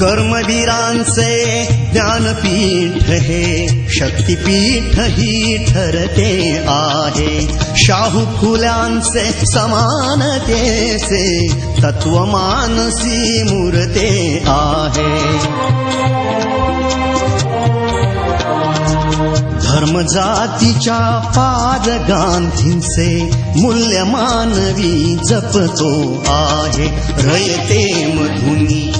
कर्मवीरांचे ज्ञानपीठ हे शक्तिपीठ ही ठरते आहे। शाहू फुल्यांचे समानतेचे तत्वमानसी मूर्ते आहे। धर्म जातीच्या पाद गांधींचे मूल्य मानवी जपतो आहे। रयते मधुनी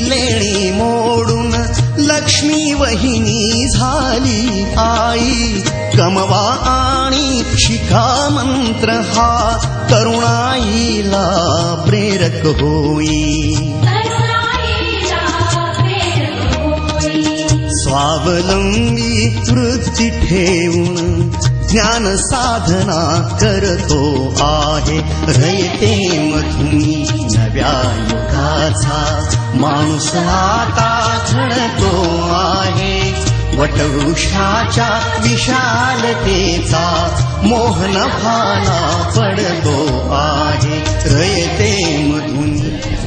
लेणी मोडून लक्ष्मी वहिनी झाली आई कमवा आणि शिखा मंत्र हा तरुणाईला प्रेरक होई। स्वावलंबी वृत्ती ठेवून ज्ञान साधना करतो आहे। रयते मधुनी नव्या युगाचा माणूस आता घडतो आहे। वटवृक्षाच्या विशालतेचा मोहन भाला पडतो आहे। रयते मधुनी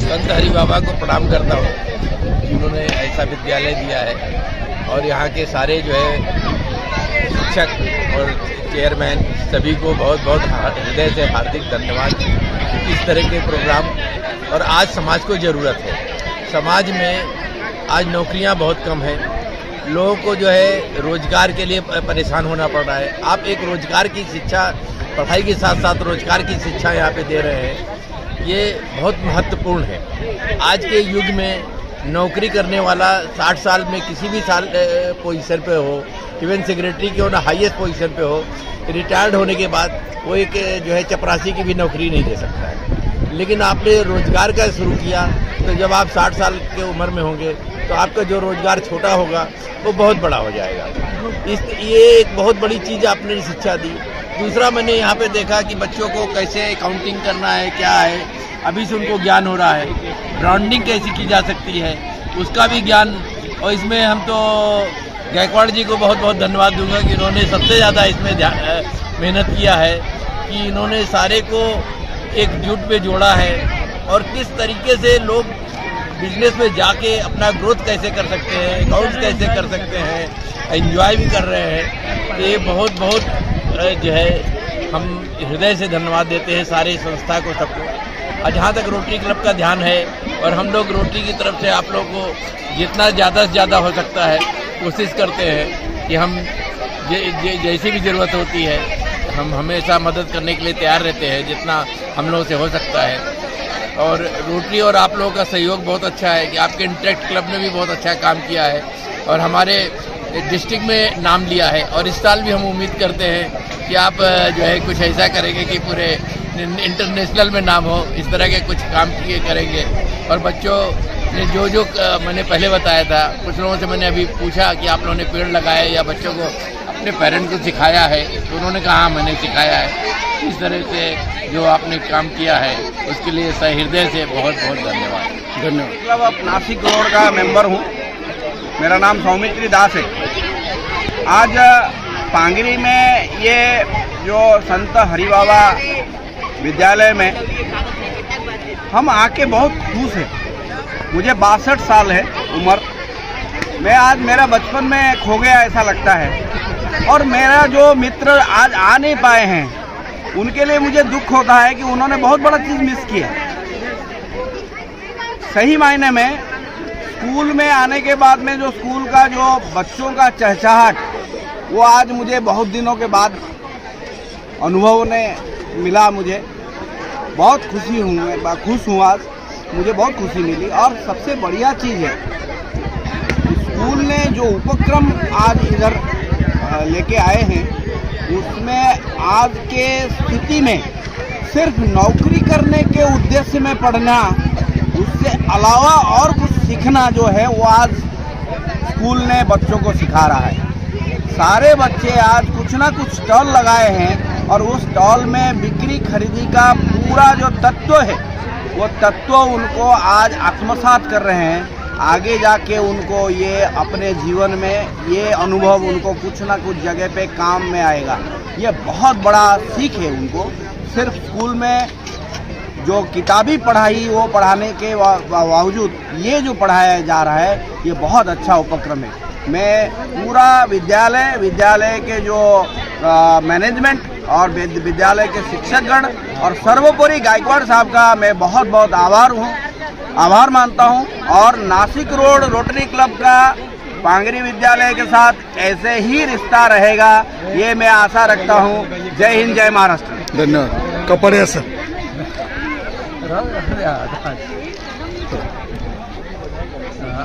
संत हरि बाबा को प्रणाम करता हूँ। जिन्होंने ऐसा विद्यालय दिया है और यहाँ के सारे जो है शिक्षक और चेयरमैन सभी को बहुत बहुत हृदय से हार्दिक धन्यवाद। इस तरह के प्रोग्राम और आज समाज को ज़रूरत है। समाज में आज नौकरियाँ बहुत कम हैं। लोगों को जो है रोज़गार के लिए परेशान होना पड़ रहा है। आप एक रोज़गार की शिक्षा, पढ़ाई के साथ साथ रोज़गार की शिक्षा यहाँ पे दे रहे हैं। ये बहुत महत्वपूर्ण है। आज के युग में नौकरी करने वाला 60 साल में किसी भी साल पोजीशन पे हो इवन सेक्रेटरी के हो ना हाईएस्ट पोजीशन पे हो रिटायर्ड होने के बाद वो एक, जो है, चपरासी की भी नौकरी नहीं दे सकता है। लेकिन आपने रोज़गार का शुरू किया तो जब आप 60 साल के उम्र में होंगे तो आपका जो रोज़गार छोटा होगा, वो बहुत बड़ा हो जाएगा। इस, ये एक बहुत बड़ी चीज़ आपने शिक्षा दी। दूसरा मैंने यहाँ पे देखा कि बच्चों को कैसे अकाउंटिंग करना है, क्या है, अभी से उनको ज्ञान हो रहा है। ब्रांडिंग कैसी की जा सकती है, उसका भी ज्ञान, और इसमें हम तो गायकवाड़ जी को बहुत बहुत धन्यवाद दूँगा कि इन्होंने सबसे ज़्यादा इसमें मेहनत किया है कि इन्होंने सारे को एकजुट पे जोड़ा है और किस तरीके से लोग बिज़नेस में जाके अपना ग्रोथ कैसे कर सकते हैं अकाउंट्स कैसे कर सकते हैं एंजॉय भी कर रहे हैं तो ये बहुत बहुत जो है, हम हृदय से धन्यवाद देते हैं सारे संस्था को, सबको। और जहाँ तक रोटरी क्लब का ध्यान है और हम लोग रोटरी की तरफ़ से आप लोग को जितना ज़्यादा से ज़्यादा हो सकता है कोशिश करते हैं कि हम जे, जे, जैसी भी ज़रूरत होती है हम हमेशा मदद करने के लिए तैयार रहते हैं जितना हम लोगों से हो सकता है। और रोटरी और आप लोगों का सहयोग बहुत अच्छा है कि आपके इंटरेक्ट क्लब ने भी बहुत अच्छा काम किया है और हमारे डिस्ट्रिक्ट में नाम लिया है और इस साल भी हम उम्मीद करते हैं कि आप जो है कुछ ऐसा करेंगे कि पूरे इंटरनेशनल में नाम हो इस तरह के कुछ काम किए करेंगे। और बच्चों जो जो मैंने पहले बताया था कुछ लोगों से मैंने अभी पूछा कि आप लोगों ने पेड़ लगाए या बच्चों को अपने पेरेंट्स को सिखाया है तो उन्होंने कहा हाँ मैंने सिखाया है। इस तरह से जो आपने काम किया है उसके लिए सहृदय से बहुत बहुत धन्यवाद। धन्यवाद। मतलब अब नासिक रोड का मेंबर हूँ। मेरा नाम सौमित्री दास है। आज पांगरी में ये जो संत हरिबाबा विद्यालय में हम आके बहुत खुश हैं। मुझे बासठ साल है उम्र। मैं आज मेरा बचपन में खो गया ऐसा लगता है। और मेरा जो मित्र आज आ नहीं पाए हैं, उनके लिए मुझे दुख होता है कि उन्होंने बहुत बड़ा चीज़ मिस किया। सही मायने में स्कूल में आने के बाद में जो स्कूल का जो बच्चों का चहचहाट, वो आज मुझे बहुत दिनों के बाद अनुभव ने मिला मुझे। बहुत खुशी हूँ मैं खुश हूँ आज। मुझे बहुत खुशी मिली और सबसे बढ़िया चीज़ है, स्कूल ने जो उपक्रम आज इधर लेके आए हैं, उसमें आज के स्थिति में सिर्फ़ नौकरी करने के उद्देश्य में पढ़ना, उससे अलावा और कुछ सीखना जो है, वो आज स्कूल ने बच्चों को सिखा रहा है। सारे बच्चे आज कुछ ना कुछ स्टॉल लगाए हैं और उस स्टॉल में बिक्री खरीदी का पूरा जो तत्व है वो तत्व उनको आज आत्मसात कर रहे हैं। आगे जाके उनको ये अपने जीवन में ये अनुभव उनको कुछ ना कुछ जगह पे काम में आएगा। ये बहुत बड़ा सीख है उनको। सिर्फ़ स्कूल में जो किताबी पढ़ाई वो पढ़ाने के बावजूद ये जो पढ़ाया जा रहा है, ये बहुत अच्छा उपक्रम है। मैं पूरा विद्यालय विद्यालय के जो मैनेजमेंट और विद्यालय के शिक्षकगण और सर्वोपरि गायकवाड़ साहब का मैं बहुत बहुत आभार हूँ। आभार मानता हूँ। और नासिक रोड रोटरी क्लब का पांगरी विद्यालय के साथ ऐसे ही रिश्ता रहेगा ये मैं आशा रखता हूँ। जय हिंद जय महाराष्ट्र। धन्यवाद। कपाडिया सर।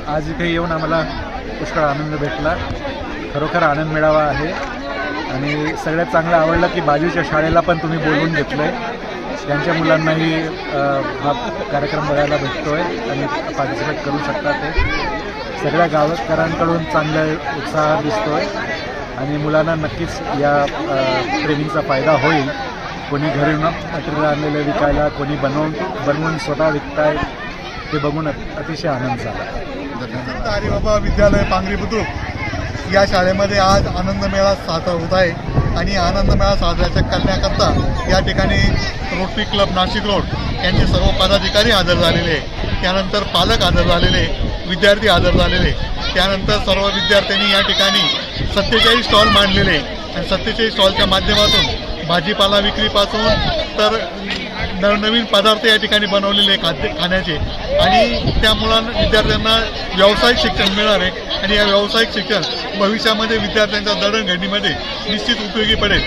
आज इथे येऊन आम्हाला पुष्कळ आनंद भेटला. खरोखर आनंद मिळावा आहे. आणि सगळ्यात चांगलं आवडलं की बाजूच्या शाळेला पण तुम्ही बोलवून घेतलं आहे त्यांच्या मुलांनाही हा कार्यक्रम बघायला भेटतो आहे आणि पार्टिसिपेट करू शकतात ते. सगळ्या गावकरांकडून चांगला उत्साह दिसतो आहे आणि मुलांना नक्कीच या ट्रेनिंगचा फायदा होईल. कोणी घरून मटेरियल आणलेलं विकायला कोणी बनवून बनवून स्वतः विकताय ते बघून अतिशय आनंद झाला. संत बाबा विद्यालय पांगरी बुद्रुक. या शाळेमध्ये आज आनंद मेळा साजरा होत आहे. आणि आनंद मेळा साजऱ्याच्या करण्याकरता या ठिकाणी रोटरी क्लब नाशिक रोड यांचे सर्व पदाधिकारी हजर झालेले त्यानंतर पालक हजर झालेले विद्यार्थी हजर झालेले त्यानंतर सर्व विद्यार्थ्यांनी या ठिकाणी सत्तेचाळीस स्टॉल मांडलेले आहे. आणि सत्तेचाळीस स्टॉलच्या माध्यमातून भाजीपाला विक्रीपासून तर नवनवीन पदार्थ या ठिकाणी बनवलेले खाद्य खाण्याचे. आणि त्या मुलांना विद्यार्थ्यांना व्यावसायिक शिक्षण मिळणार आहे. आणि या व्यावसायिक शिक्षण भविष्यामध्ये विद्यार्थ्यांच्या दळणघडणीमध्ये निश्चित उपयोगी पडेल.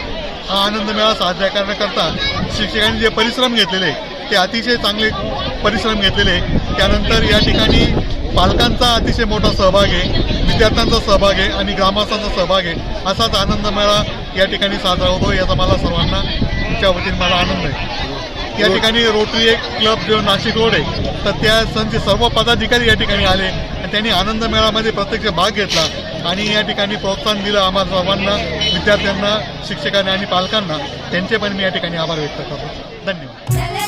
हा आनंद मेळा साजरा करण्याकरता शिक्षकांनी जे परिश्रम घेतलेले ते अतिशय चांगले परिश्रम घेतलेले त्यानंतर या ठिकाणी पालकांचा अतिशय मोठा सहभाग आहे विद्यार्थ्यांचा सहभाग आहे आणि ग्रामस्थांचा सहभाग आहे. असाच आनंद मेळा या ठिकाणी साजरा होतो याचा मला सर्वांना च्या वतीने मला आनंद आहे. या ठिकाणी रोटरी एक क्लब जो नाशिक रोड आहे. तर त्या संचे सर्व पदाधिकारी या ठिकाणी आले आणि त्यांनी आनंद मेळामध्ये प्रत्यक्ष भाग घेतला आणि या ठिकाणी प्रोत्साहन दिलं आम्हा सर्वांना विद्यार्थ्यांना शिक्षकांना आणि पालकांना. त्यांचे पण मी या ठिकाणी आभार व्यक्त करतो. धन्यवाद.